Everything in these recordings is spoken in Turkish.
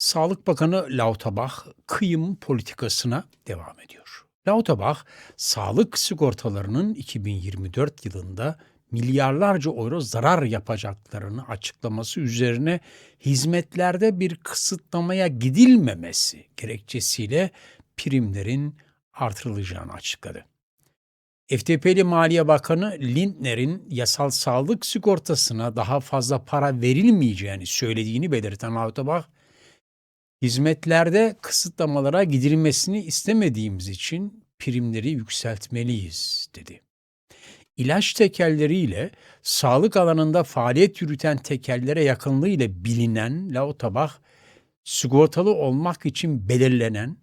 Sağlık Bakanı Lauterbach kıyım politikasına devam ediyor. Lauterbach, sağlık sigortalarının 2024 yılında milyarlarca euro zarar yapacaklarını açıklaması üzerine hizmetlerde bir kısıtlamaya gidilmemesi gerekçesiyle primlerin artırılacağını açıkladı. FTP'li Maliye Bakanı Lindner'in yasal sağlık sigortasına daha fazla para verilmeyeceğini söylediğini belirten Lauterbach, hizmetlerde kısıtlamalara gidilmesini istemediğimiz için primleri yükseltmeliyiz dedi. İlaç tekerleriyle sağlık alanında faaliyet yürüten tekerlere yakınlığıyla bilinen Lauterbach, sigortalı olmak için belirlenen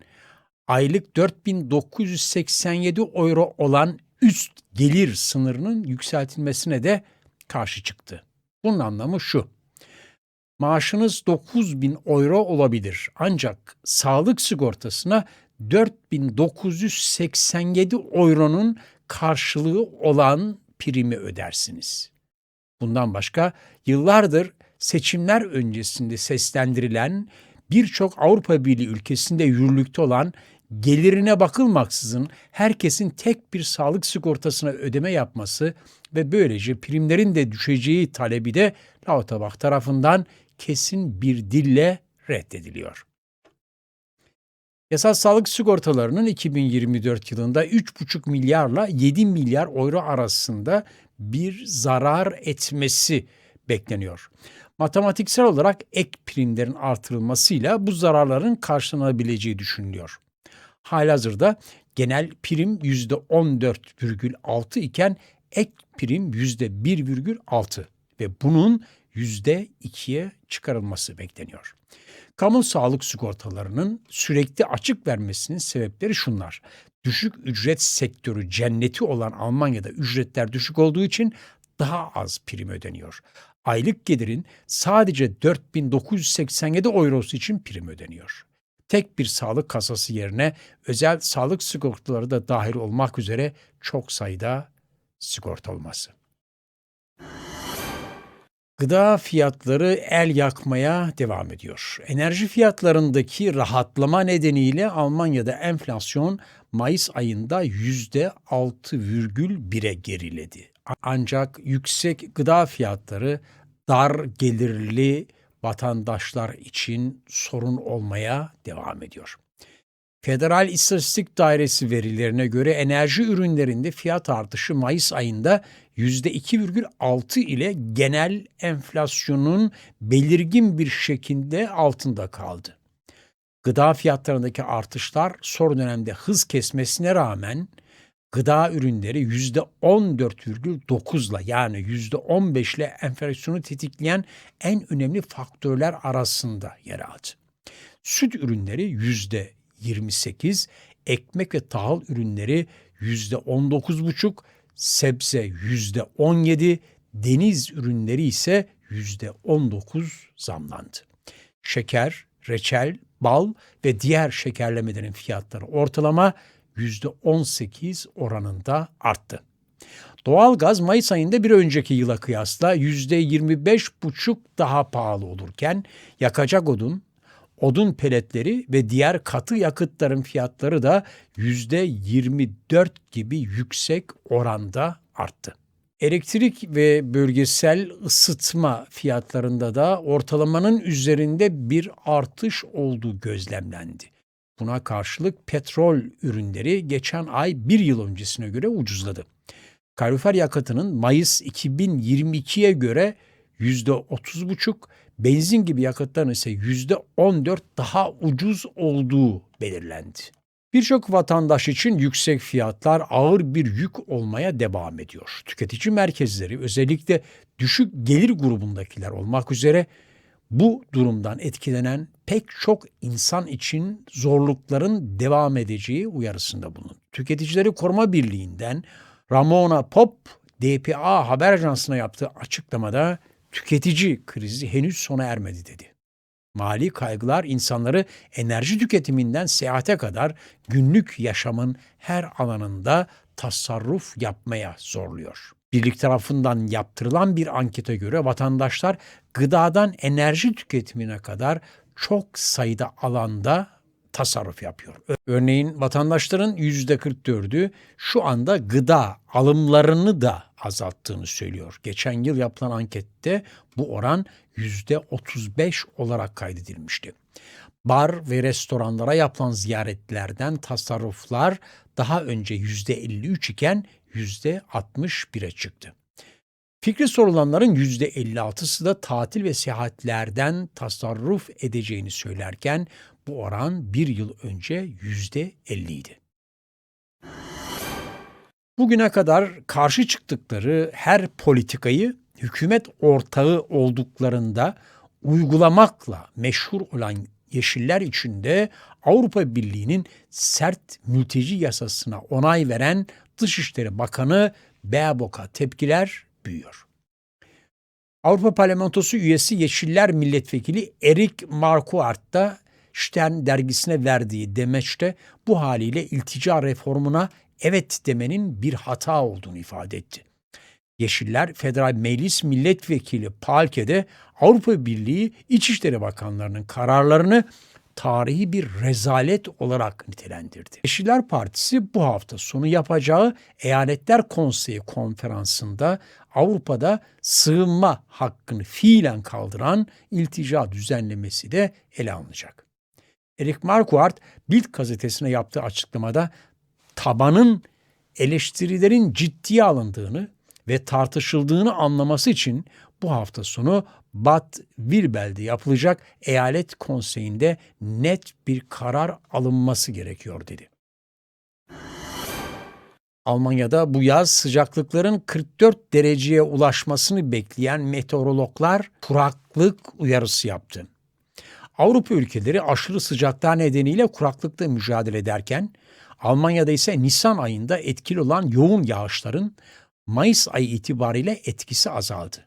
aylık 4987 euro olan üst gelir sınırının yükseltilmesine de karşı çıktı. Bunun anlamı şu. Maaşınız 9000 euro olabilir ancak sağlık sigortasına 4987 euronun karşılığı olan primi ödersiniz. Bundan başka yıllardır seçimler öncesinde seslendirilen birçok Avrupa Birliği ülkesinde yürürlükte olan gelirine bakılmaksızın herkesin tek bir sağlık sigortasına ödeme yapması ve böylece primlerin de düşeceği talebi de Lauterbach tarafından kesin bir dille reddediliyor. Yasal sağlık sigortalarının 2024 yılında 3,5 milyarla 7 milyar euro arasında bir zarar etmesi bekleniyor. Matematiksel olarak ek primlerin artırılmasıyla bu zararların karşılanabileceği düşünülüyor. Halihazırda genel prim %14,6 iken ek prim %1,6 ve bunun %2'ye çıkarılması bekleniyor. Kamu sağlık sigortalarının sürekli açık vermesinin sebepleri şunlar. Düşük ücret sektörü cenneti olan Almanya'da ücretler düşük olduğu için daha az prim ödeniyor. Aylık gelirin sadece 4987 eurosu için prim ödeniyor. Tek bir sağlık kasası yerine özel sağlık sigortaları da dahil olmak üzere çok sayıda sigorta olması. Gıda fiyatları el yakmaya devam ediyor. Enerji fiyatlarındaki rahatlama nedeniyle Almanya'da enflasyon Mayıs ayında %6,1'e geriledi. Ancak yüksek gıda fiyatları dar gelirli vatandaşlar için sorun olmaya devam ediyor. Federal İstatistik Dairesi verilerine göre enerji ürünlerinde fiyat artışı Mayıs ayında %2,6 ile genel enflasyonun belirgin bir şekilde altında kaldı. Gıda fiyatlarındaki artışlar son dönemde hız kesmesine rağmen gıda ürünleri %14,9 ile yani %15 ile enflasyonu tetikleyen en önemli faktörler arasında yer aldı. Süt ürünleri %28, ekmek ve tahıl ürünleri %19,5, sebze %17, deniz ürünleri ise %19 zamlandı. Şeker, reçel, bal ve diğer şekerlemelerin fiyatları ortalama %18 oranında arttı. Doğalgaz Mayıs ayında bir önceki yıla kıyasla %25,5 daha pahalı olurken yakacak odun, odun peletleri ve diğer katı yakıtların fiyatları da %24 gibi yüksek oranda arttı. Elektrik ve bölgesel ısıtma fiyatlarında da ortalamanın üzerinde bir artış olduğu gözlemlendi. Buna karşılık petrol ürünleri geçen ay bir yıl öncesine göre ucuzladı. Kalorifer yakıtının Mayıs 2022'ye göre %30,5, benzin gibi yakıtların ise %14 daha ucuz olduğu belirlendi. Birçok vatandaş için yüksek fiyatlar ağır bir yük olmaya devam ediyor. Tüketici merkezleri özellikle düşük gelir grubundakiler olmak üzere Bu durumdan etkilenen pek çok insan için zorlukların devam edeceği uyarısında bulundu. Tüketicileri Koruma Birliği'nden Ramona Pop, DPA haber ajansına yaptığı açıklamada tüketici krizi henüz sona ermedi dedi. Mali kaygılar insanları enerji tüketiminden seyahate kadar günlük yaşamın her alanında tasarruf yapmaya zorluyor. Birlik tarafından yaptırılan bir ankete göre vatandaşlar gıdadan enerji tüketimine kadar çok sayıda alanda tasarruf yapıyor. Örneğin vatandaşların %44'ü şu anda gıda alımlarını da azalttığını söylüyor. Geçen yıl yapılan ankette bu oran %35 olarak kaydedilmişti. Bar ve restoranlara yapılan ziyaretlerden tasarruflar daha önce %53 iken %61'e çıktı. Fikri sorulanların %56'sı da tatil ve seyahatlerden tasarruf edeceğini söylerken bu oran bir yıl önce %50 idi. Bugüne kadar karşı çıktıkları her politikayı hükümet ortağı olduklarında uygulamakla meşhur olan Yeşiller içinde Avrupa Birliği'nin sert mülteci yasasına onay veren Dışişleri Bakanı Baerbock'a tepkiler büyüyor. Avrupa Parlamentosu üyesi Yeşiller Milletvekili Erik Marquardt da Stern dergisine verdiği demeçte bu haliyle iltica reformuna evet demenin bir hata olduğunu ifade etti. Yeşiller Federal Meclis Milletvekili Palke'de Avrupa Birliği İçişleri Bakanlarının kararlarını tarihi bir rezalet olarak nitelendirdi. Yeşiller Partisi bu hafta sonu yapacağı Eyaletler Konseyi konferansında Avrupa'da sığınma hakkını fiilen kaldıran iltica düzenlemesi de ele alınacak. Erik Marquardt Bild gazetesine yaptığı açıklamada tabanın eleştirilerin ciddiye alındığını ve tartışıldığını anlaması için bu hafta sonu Bad Vilbel'de yapılacak eyalet konseyinde net bir karar alınması gerekiyor dedi. Almanya'da bu yaz sıcaklıkların 44 dereceye ulaşmasını bekleyen meteorologlar kuraklık uyarısı yaptı. Avrupa ülkeleri aşırı sıcaklar nedeniyle kuraklıkla mücadele ederken Almanya'da ise Nisan ayında etkili olan yoğun yağışların Mayıs ayı itibariyle etkisi azaldı.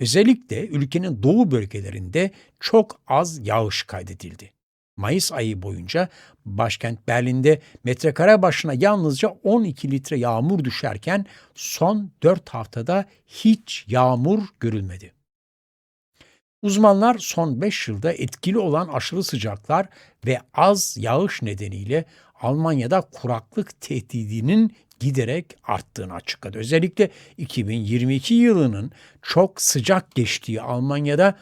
Özellikle ülkenin doğu bölgelerinde çok az yağış kaydedildi. Mayıs ayı boyunca başkent Berlin'de metrekare başına yalnızca 12 litre yağmur düşerken son 4 haftada hiç yağmur görülmedi. Uzmanlar son 5 yılda etkili olan aşırı sıcaklar ve az yağış nedeniyle Almanya'da kuraklık tehdidinin giderek arttığını açıkladı. Özellikle 2022 yılının çok sıcak geçtiği Almanya'da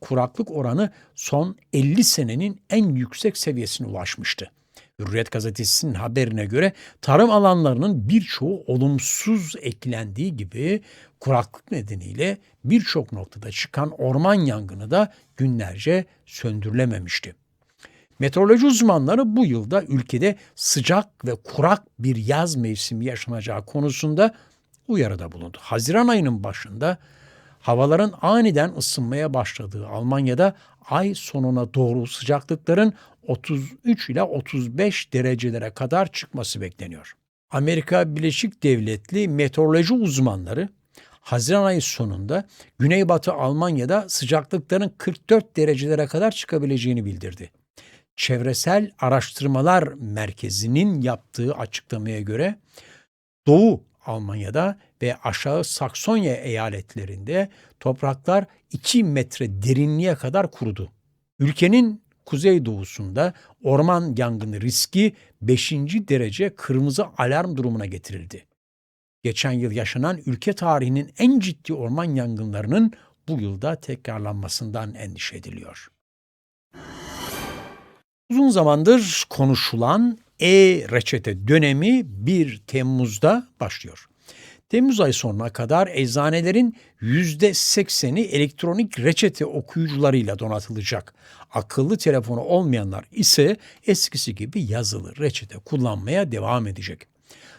kuraklık oranı son 50 senenin en yüksek seviyesine ulaşmıştı. Hürriyet gazetesinin haberine göre tarım alanlarının birçoğu olumsuz eklendiği gibi kuraklık nedeniyle birçok noktada çıkan orman yangını da günlerce söndürülememişti. Meteoroloji uzmanları bu yılda ülkede sıcak ve kurak bir yaz mevsimi yaşanacağı konusunda uyarıda bulundu. Haziran ayının başında havaların aniden ısınmaya başladığı Almanya'da ay sonuna doğru sıcaklıkların 33 ila 35 derecelere kadar çıkması bekleniyor. Amerika Birleşik Devletli meteoroloji uzmanları Haziran ayı sonunda Güneybatı Almanya'da sıcaklıkların 44 derecelere kadar çıkabileceğini bildirdi. Çevresel Araştırmalar Merkezi'nin yaptığı açıklamaya göre Doğu Almanya'da ve aşağı Saksonya eyaletlerinde topraklar 2 metre derinliğe kadar kurudu. Ülkenin kuzeydoğusunda orman yangını riski 5. derece kırmızı alarm durumuna getirildi. Geçen yıl yaşanan ülke tarihinin en ciddi orman yangınlarının bu yılda tekrarlanmasından endişe ediliyor. Uzun zamandır konuşulan e-reçete dönemi 1 Temmuz'da başlıyor. Temmuz ayı sonuna kadar eczanelerin %80'i elektronik reçete okuyucularıyla donatılacak. Akıllı telefonu olmayanlar ise eskisi gibi yazılı reçete kullanmaya devam edecek.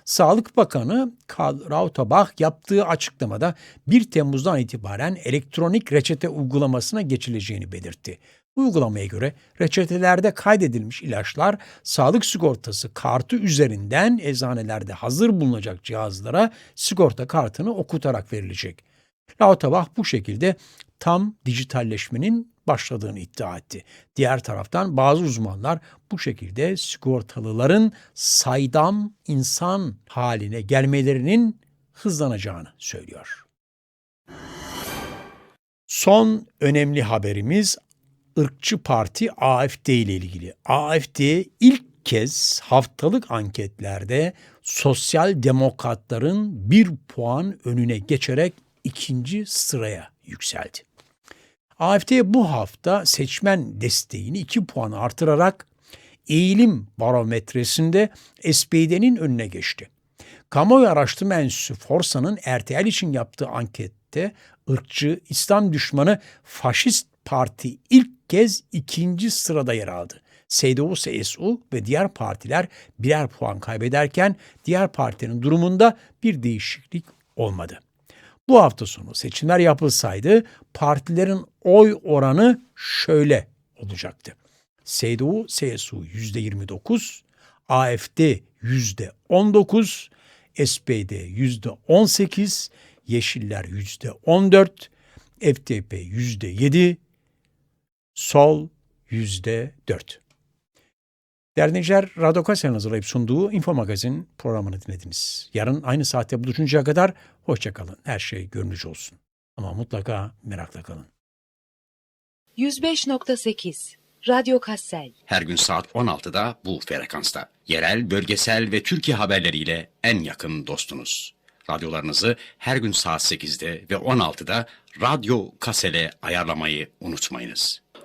Sağlık Bakanı Karl Lauterbach yaptığı açıklamada 1 Temmuz'dan itibaren elektronik reçete uygulamasına geçileceğini belirtti. Uygulamaya göre reçetelerde kaydedilmiş ilaçlar sağlık sigortası kartı üzerinden eczanelerde hazır bulunacak cihazlara sigorta kartını okutarak verilecek. Lauterbach bu şekilde tam dijitalleşmenin başladığını iddia etti. Diğer taraftan bazı uzmanlar bu şekilde sigortalıların saydam insan haline gelmelerinin hızlanacağını söylüyor. Son önemli haberimiz ırkçı parti AFD ile ilgili. AFD ilk kez haftalık anketlerde sosyal demokratların bir puan önüne geçerek ikinci sıraya yükseldi. AFD bu hafta seçmen desteğini 2 puan artırarak eğilim barometresinde SPD'nin önüne geçti. Kamuoyu Araştırma Enstitüsü Forsa'nın RTL için yaptığı ankette ırkçı, İslam düşmanı faşist parti ilk kez ikinci sırada yer aldı. CDU-CSU ve diğer partiler birer puan kaybederken diğer partinin durumunda bir değişiklik olmadı. Bu hafta sonu seçimler yapılsaydı partilerin oy oranı şöyle olacaktı. CDU, CSU %29, AFD %19, SPD %18, Yeşiller %14, FDP %7, Sol %4. Değerli dinleyiciler, Radyo Kase'nin hazırlayıp sunduğu Info Magazin programını dinlediniz. Yarın aynı saatte buluşuncaya kadar hoşçakalın. Her şey gönlünüzce olsun. Ama mutlaka merakla kalın. 105.8 Radyo Kassel Her gün saat 16'da bu frekansta. Yerel, bölgesel ve Türkiye haberleriyle en yakın dostunuz. Radyolarınızı her gün saat 8'de ve 16'da Radyo Kasel'e ayarlamayı unutmayınız.